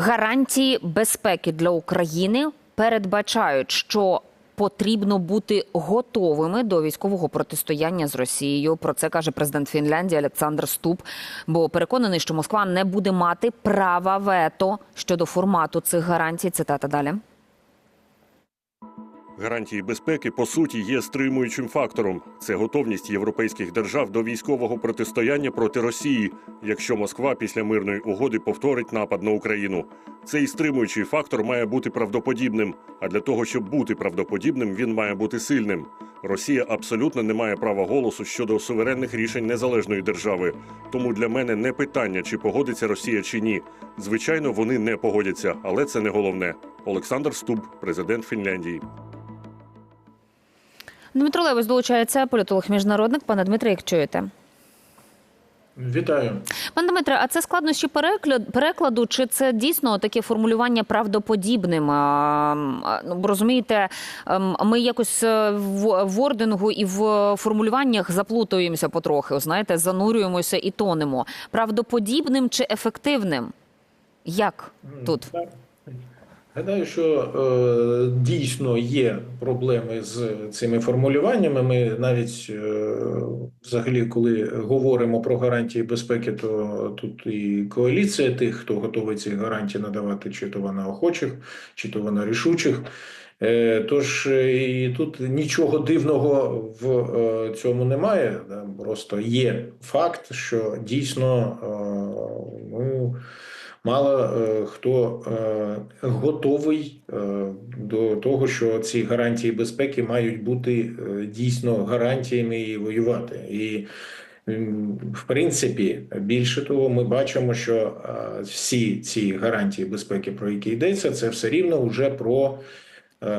Гарантії безпеки для України передбачають, що потрібно бути готовими до військового протистояння з Росією. Про це каже президент Фінляндії Олександр Ступ. Бо переконаний, що Москва не буде мати права вето щодо формату цих гарантій. Цитата далі. Гарантії безпеки по суті є стримуючим фактором. Це готовність європейських держав до військового протистояння проти Росії, якщо Москва після мирної угоди повторить напад на Україну. Цей стримуючий фактор має бути правдоподібним. А для того, щоб бути правдоподібним, він має бути сильним. Росія абсолютно не має права голосу щодо суверенних рішень незалежної держави. Тому для мене не питання, чи погодиться Росія чи ні. Звичайно, вони не погодяться, але це не головне. Олександр Стуб, президент Фінляндії. Дмитро Левось долучається політолог міжнародник. Пане Дмитре, як чуєте? Вітаю. Пане Дмитре, а це складнощі перекладу, чи це дійсно таке формулювання правдоподібним? Ну, розумієте, ем, ми якось е, в вордингу і в формулюваннях заплутуємося потрохи, знаєте, занурюємося і тонемо. Правдоподібним чи ефективним? Як тут? Гадаю, що е, дійсно є проблеми з цими формулюваннями. Ми навіть е, взагалі, коли говоримо про гарантії безпеки, то тут і коаліція тих, хто готовий ці гарантії надавати, чи то вона охочих, чи то вона рішучих. Е, Тож е, і тут нічого дивного в е, цьому немає. да, Просто є факт, що дійсно е, ну, мало е, хто е, готовий е, до того, що ці гарантії безпеки мають бути дійсно гарантіями і воювати. І в принципі, більше того, ми бачимо, що всі ці гарантії безпеки, про які йдеться, це все рівно вже про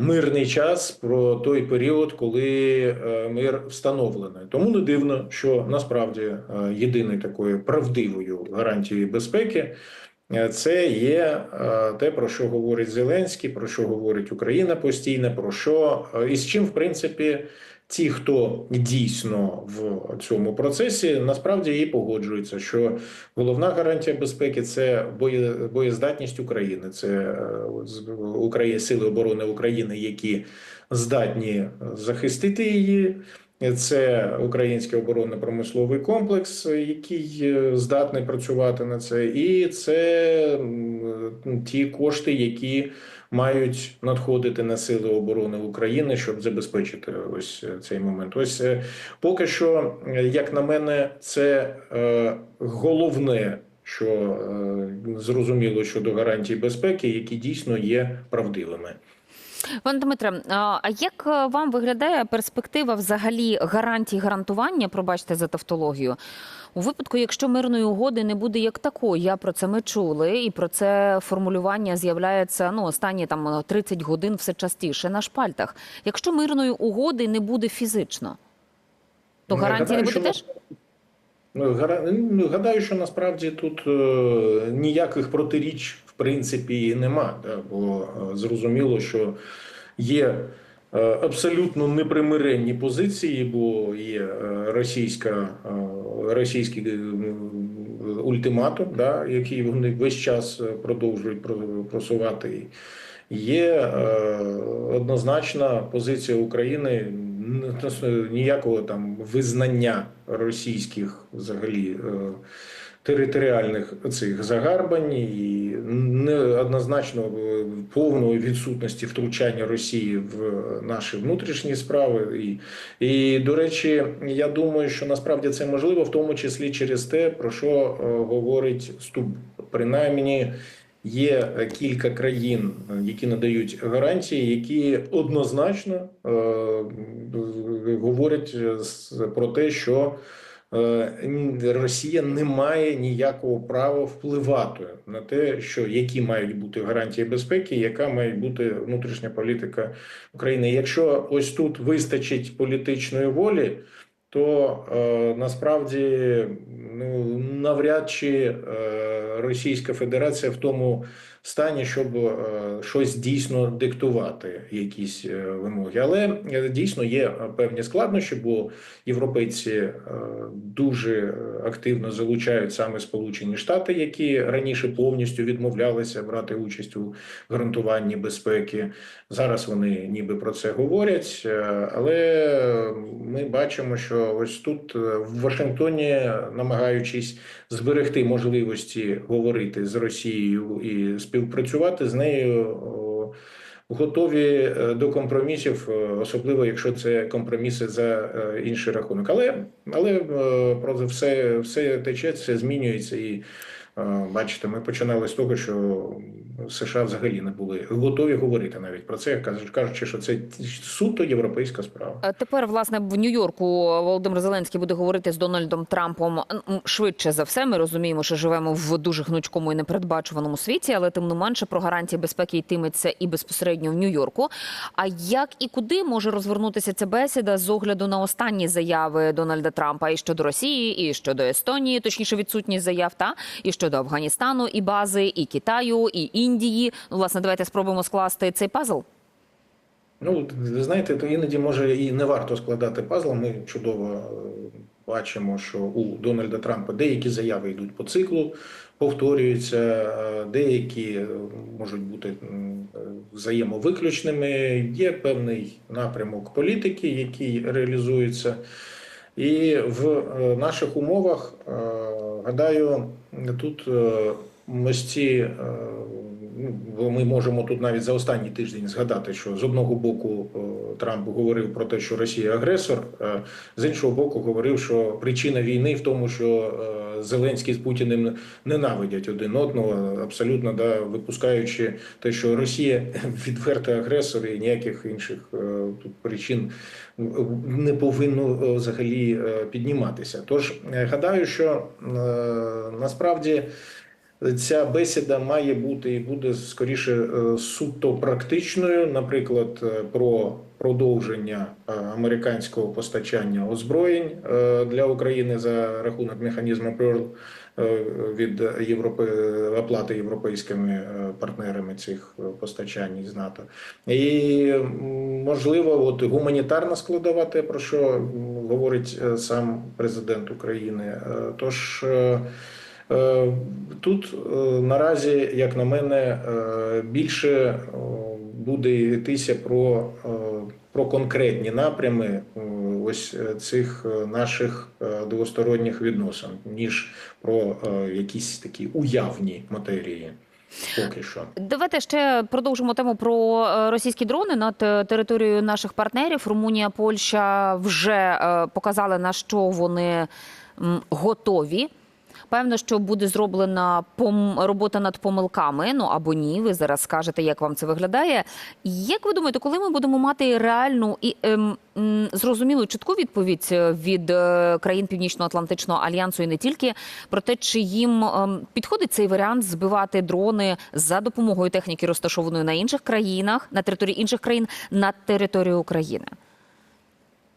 мирний час, про той період, коли мир встановлений. Тому не дивно, що насправді єдиною такою правдивою гарантією безпеки. Е, Це є е, те, про що говорить Зеленський, про що говорить Україна постійно, про що е, і з чим, в принципі, ті, хто дійсно в цьому процесі, насправді і погоджуються, що головна гарантія безпеки це боєздатність України, це е, з- Украї- сили оборони України, які здатні захистити її. Це український оборонно-промисловий комплекс, який е, здатний працювати на це, і це ті кошти, які мають надходити на сили оборони України, щоб забезпечити ось цей момент. Ось е, поки що, е, як на мене, це е, головне, що е, зрозуміло щодо гарантій безпеки, які дійсно є правдивими. Пане Дмитре, а як е, вам виглядає перспектива взагалі гарантій гарантування? Пробачте за тавтологію. У випадку, якщо мирної угоди не буде як такої, я про це ми чули, і про це формулювання з'являється ну останні там 30 годин все частіше на шпальтах. Якщо мирної угоди не буде фізично, то Ну, гарантії не гадаю, буде що теж? Ну, ну, гадаю, що насправді тут е, ніяких протиріч в принципі нема, бо е, зрозуміло, що є е, абсолютно непримиренні позиції, бо є російська, російський е, ультиматум, да, який вони весь час продовжують про- просувати. Є однозначна позиція України ніякого там визнання російських взагалі е, територіальних цих загарбань і не однозначно е, повної відсутності втручання Росії в наші внутрішні справи. І, і до речі, я думаю, що насправді це можливо, в тому числі через те, про що е, говорить Стуб. Принаймні. Є е, кілька країн, е, які надають гарантії, які однозначно е, говорять е, про те, що Росія не має ніякого права впливати на те, що які мають бути гарантії безпеки, яка має бути внутрішня політика України. Якщо ось тут вистачить політичної волі, то е, насправді ну, навряд чи е, Російська Федерація в тому стані, щоб е, щось дійсно диктувати, якісь е, вимоги. Але е, дійсно є певні складнощі, бо європейці е, дуже активно залучають саме Сполучені Штати, які раніше повністю відмовлялися брати участь у гарантуванні безпеки. Зараз вони ніби про це говорять, е, але ми бачимо, що ось тут е, в Вашингтоні, намагаючись зберегти можливості говорити з Росією і співпрацювати з нею. Готові е, до компромісів, е, особливо якщо це компроміси за інший рахунок. Але але про все, все тече, все змінюється і. Бачите, ми починали з того, що США взагалі не були готові говорити навіть про це, кажучи, що це суто європейська справа. Е, Тепер, власне, в Нью-Йорку Володимир Зеленський буде говорити з Дональдом Трампом швидше за все. Ми розуміємо, що живемо в дуже гнучкому і непередбачуваному світі, але тим не менше про гарантії безпеки йтиметься і безпосередньо в Нью-Йорку. А як і куди може розвернутися ця бесіда з огляду на останні заяви Дональда Трампа і щодо Росії, і щодо Естонії, точніше відсутність заяв, та і щодо Афганістану, і бази, і Китаю, і Індії. Ну, власне, давайте спробуємо скласти цей пазл. Ну, ви знаєте, то іноді може і не варто складати пазл. Ми чудово е, бачимо, що у Дональда Трампа деякі заяви йдуть по циклу, повторюються, е, деякі е, можуть бути взаємовиключними. Є певний напрямок політики, який реалізується. І в наших умовах, гадаю, тут ось ці, бо ми можемо тут навіть за останній тиждень згадати, що з одного боку е, Трамп говорив про те, що Росія агресор, з іншого боку, говорив, що причина війни в тому, що е, Зеленський з Путіним ненавидять один одного, абсолютно да, випускаючи те, що Росія відвертий агресор і ніяких інших е, тут причин не повинно взагалі підніматися. Тож гадаю, що насправді ця бесіда має бути і буде скоріше е, суто практичною, наприклад, е, про продовження е, американського постачання озброєнь для України за рахунок механізму PEARL від Європи оплати європейськими партнерами цих постачань з НАТО. І можливо, от гуманітарна складова, те про що говорить сам президент України. Тож тут е, наразі, як на мене, е, більше е, буде йтися про, е, про конкретні напрями е, ось е, цих е, наших е, двосторонніх відносин, ніж про е, якісь такі уявні матерії. Поки що. Давайте ще продовжимо тему про е, російські дрони над е, територією наших партнерів. Румунія, Польща вже е, показали на що вони готові. Певно, що буде зроблена пом... робота над помилками. Ну або ні. Ви зараз скажете, як вам це виглядає. Як ви думаєте, коли ми будемо мати реальну і ем, зрозумілу чітку відповідь е, від е, країн Північно-Атлантичного альянсу і не тільки про те, чи їм ем, підходить цей варіант збивати дрони за допомогою техніки, розташованої на інших країнах, на території інших країн, на територію України?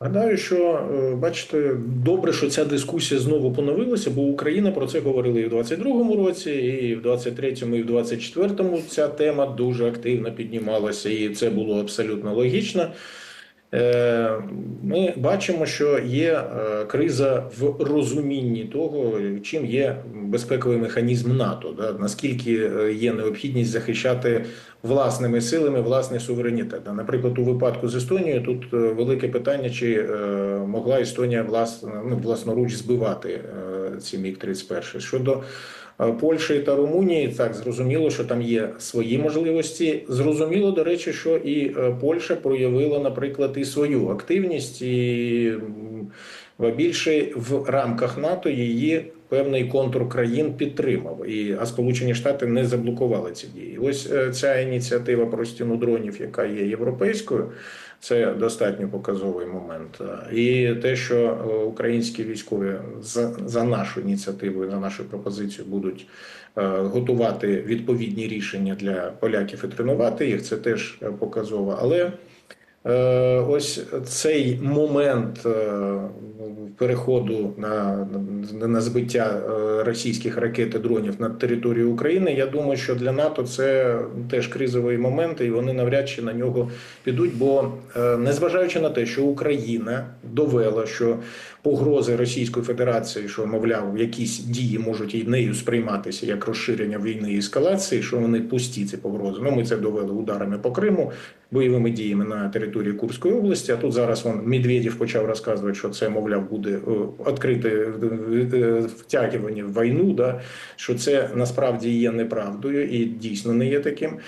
Гадаю, що е, бачите, добре, що ця дискусія знову поновилася, бо Україна про це говорила і в 22-му році, і в 23-му, і в 24-му ця тема дуже активно піднімалася, і це було абсолютно логічно. Е, Ми бачимо, що є е, криза в розумінні того, чим є безпековий механізм НАТО, да? наскільки е, є необхідність захищати власними силами власний суверенітет. А, Наприклад, у випадку з Естонією тут велике питання, чи могла Естонія власне, ну, власноруч збивати ці міг 31 Щодо е, Польщі та Румунії, так зрозуміло, що там є свої можливості. Зрозуміло, до речі, що і е, Польща проявила, наприклад, і свою активність, і більше в рамках НАТО її певний контур країн підтримав, і а Сполучені Штати не заблокували ці дії. Ось е, ця ініціатива про стіну дронів, яка є європейською. Це достатньо показовий момент. І те, що е, українські військові за, нашу ініціативу, за нашу пропозицію будуть е, готувати відповідні рішення для поляків і тренувати їх, це теж е, показово. Але Ось цей момент е, переходу на, на, на збиття е, російських ракет і дронів над територією України. Я думаю, що для НАТО це теж кризовий момент, і вони навряд чи на нього підуть. Бо е, незважаючи на те, що Україна довела, що погрози Російської Федерації, що мовляв, якісь дії можуть і нею сприйматися як розширення війни і ескалації, що вони пусті ці погрози. Ну ми це довели ударами по Криму, бойовими діями на території Курської області. А тут зараз вон Медведєв почав розказувати, що це мовляв буде е, відкрите е, е, втягування в війну. Да що це насправді є неправдою і дійсно не є таким.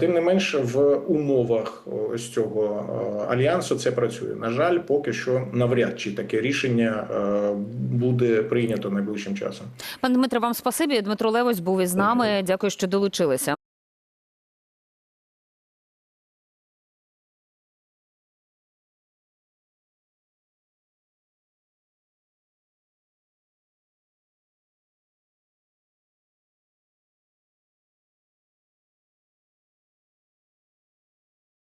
Тим не менш, в умовах ось цього альянсу це працює. На жаль, поки що навряд чи таке рішення буде прийнято найближчим часом. Пане Дмитре, вам спасибі. Дмитро Левось був із нами. Дякую, що долучилися.